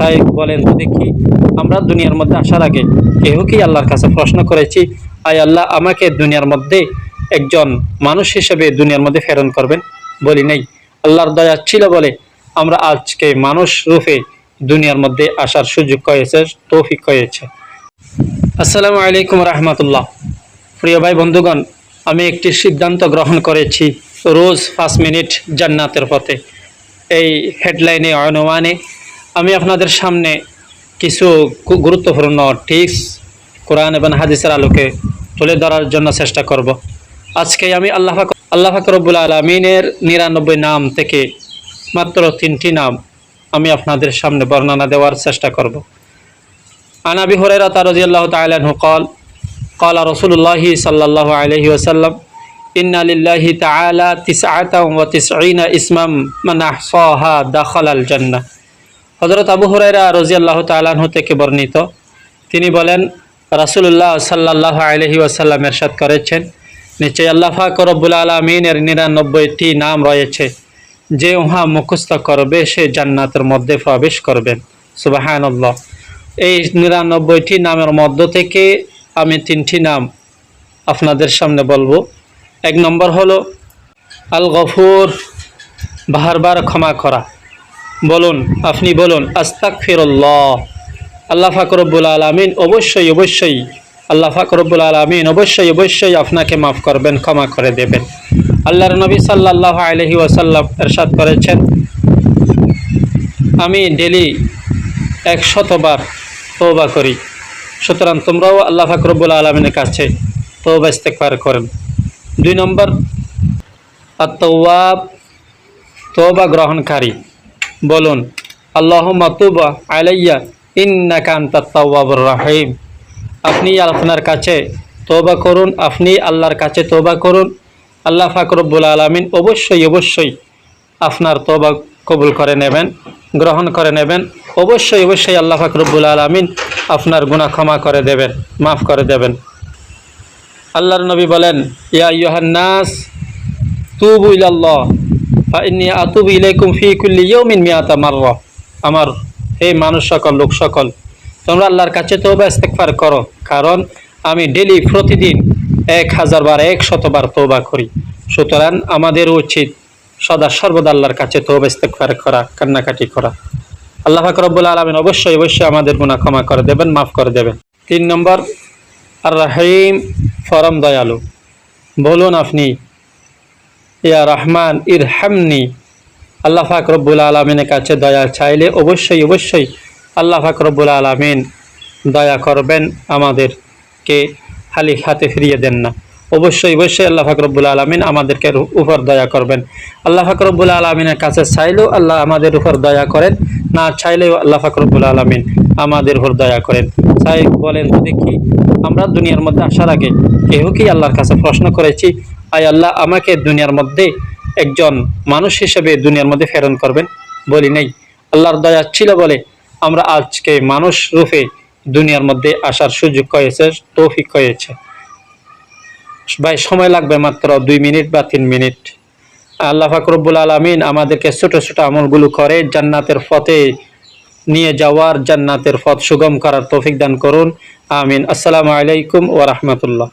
তাই বলেন তো দেখি আমরা দুনিয়ার মধ্যে আসার আগে কেহ কি আল্লাহর কাছে প্রশ্ন করেছি, আয় আল্লাহ, আমাকে দুনিয়ার মধ্যে একজন মানুষ হিসেবে দুনিয়ার মধ্যে প্রেরণ করবেন? বলি নাই। আল্লাহর দয়া ছিল বলে আমরা আজকে মানুষ রূপে দুনিয়ার মধ্যে আসার সুযোগ হয়েছে, তৌফিক হয়েছে। আসসালামু আলাইকুম রহমতুল্লাহ। প্রিয় ভাই বন্ধুগণ, আমি একটি সিদ্ধান্ত গ্রহণ করেছি রোজ পাঁচ মিনিট জান্নাতের পথে। এই হেডলাইনে অনুমানে আমি আপনাদের সামনে কিছু গু- গুরুত্বপূর্ণ টিপস কোরআন এবং হাদিসের আলোকে তুলে ধরার জন্য চেষ্টা করব আজকে আমি আল্লাহ ফাক- আল্লাহ ফাকরবুল আলমিনের নিরানব্বই নাম থেকে মাত্র তিনটি নাম আমি আপনাদের সামনে বর্ণনা দেওয়ার চেষ্টা করব عن ابي هريره رضي الله تعالى عنه قال قال رسول الله صلى الله عليه وسلم ان لله تعالى تسعة وتسعين اسما من احصاها دخل الجنه হজরত আবু হুরাইরা রাজিয়াল্লাহ তালাহ থেকে বর্ণিত। তিনি বলেন, রাসূলুল্লাহ সাল্লাহ আলহি ওয়াসাল্লাম এরশাদ করেছেন নিশ্চয় আল্লাহ পাক রব্বুল আলমিনের নিরানব্বইটি নাম রয়েছে, যে উহা মুখস্থ করবে, সে জান্নাতের মধ্যে প্রবেশ করবেন সুবাহানল্লাহ। এই নিরানব্বইটি নামের মধ্য থেকে আমি তিনটি নাম আপনাদের সামনে বলব। এক নম্বর হলো আল গফুর বারবার ক্ষমা করা। বলুন, আপনি বলুন আস্তাক ফিরল্লাহ আল্লাহ ফাকরবুল আলমিন অবশ্যই অবশ্যই, আল্লাহ ফাকরবুল আলমিন অবশ্যই অবশ্যই আপনাকে মাফ করবেন, ক্ষমা করে দেবেন। আল্লাহর নবী সাল্লাহ আলহি ওয়াসাল্লাম এরশাদ করেছেন, আমি ডেলি এক শতবার তৌবা করি। সুতরাং তোমরাও আল্লাহ ফাকরবুল আলমিনের কাছে তৌবা ইস্তেকবার করেন। দুই নম্বর আত্মওয়াব তৌবা গ্রহণকারী। বলুন আল্লাহ মাতুবা আলাইয়া, ইন্নাকা আনতাত তাওয়াবুর রাহিম। আপনি আপনার কাছে তৌবা করুন, আপনি আল্লাহর কাছে তোবা করুন। আল্লাহ ফাকরবুল আলমিন অবশ্যই অবশ্যই আপনার তোবা কবুল করে নেবেন, গ্রহণ করে নেবেন। অবশ্যই অবশ্যই আল্লাহ ফাকরবুল আলমিন আপনার গুনাহ ক্ষমা করে দেবেন, মাফ করে দেবেন। আল্লাহর নবী বলেন, ইয়া ইউহান্নাস তুবু ইলাল্লাহ। ফাইন্নি আতুবু ইলাইকুম ফি কুল্লি ইয়াউমিন মিয়াতা মাররা। আমার হে মানুষ সকল, লোক সকল, তোমরা আল্লাহর কাছে তওবা, ইস্তেগফার করো। কারণ আমি ডেলি প্রতিদিন এক হাজার বার, এক শতবার তওবা করি। সুতরাং আমাদের উচিত সদা সর্বদা আল্লাহর কাছে তওবা, ইস্তেগফার করা, কান্নাকাটি করা। আল্লাহ পাক রব্বুল আলামিন অবশ্যই অবশ্যই আমাদের গুনাহ ক্ষমা করে দেবেন, মাফ করে দেবেন। তিন নম্বর আর রাহিম ফরম দয়ালু। বলুন আপনি ইয়া রহমান, ইরহামনি। আল্লাহ ফাক রব্বুল আলমিনের কাছে দয়া চাইলে অবশ্যই অবশ্যই আল্লাহ ফাক রব্বুল আলমিন দয়া করবেন আমাদেরকে খালি হাতে ফিরিয়ে দেন না। অবশ্যই অবশ্যই আল্লাহ ফাকরবুল আলমিন আমাদেরকে উপর দয়া করবেন। আল্লাহ ফাকরবুল আলমিনের কাছে চাইলেও আল্লাহ আমাদের উপর দয়া করেন, না চাইলেও আল্লাহ ফাকরবুল আলমিন আমাদের উপর দয়া করেন। তাই বলেন, দেখি, আমরা দুনিয়ার মধ্যে আসার আগে কেহ কি আল্লাহর কাছে প্রশ্ন করেছি? আয় আল্লাহ আমাকে দুনিয়ার মধ্যে একজন মানুষ হিসেবে দুনিয়ার মধ্যে প্রেরণ করবেন বলি নাই। আল্লাহর দয়া ছিল বলে আমরা আজকে মানুষ রূপে দুনিয়ার মধ্যে আসার সুযোগ হয়েছে, তৌফিক হয়েছে। ভাই, সময় লাগবে মাত্র দুই মিনিট বা তিন মিনিট। আল্লাহ ফাকরবুল আলমিন আমাদেরকে ছোট ছোট আমলগুলো করে জান্নাতের ফতে নিয়ে যাওয়ার জান্নাতের পথ সুগম করার তৌফিক দান করুন। আমিন। আসসালামু আলাইকুম ওয়া রাহমাতুল্লাহ।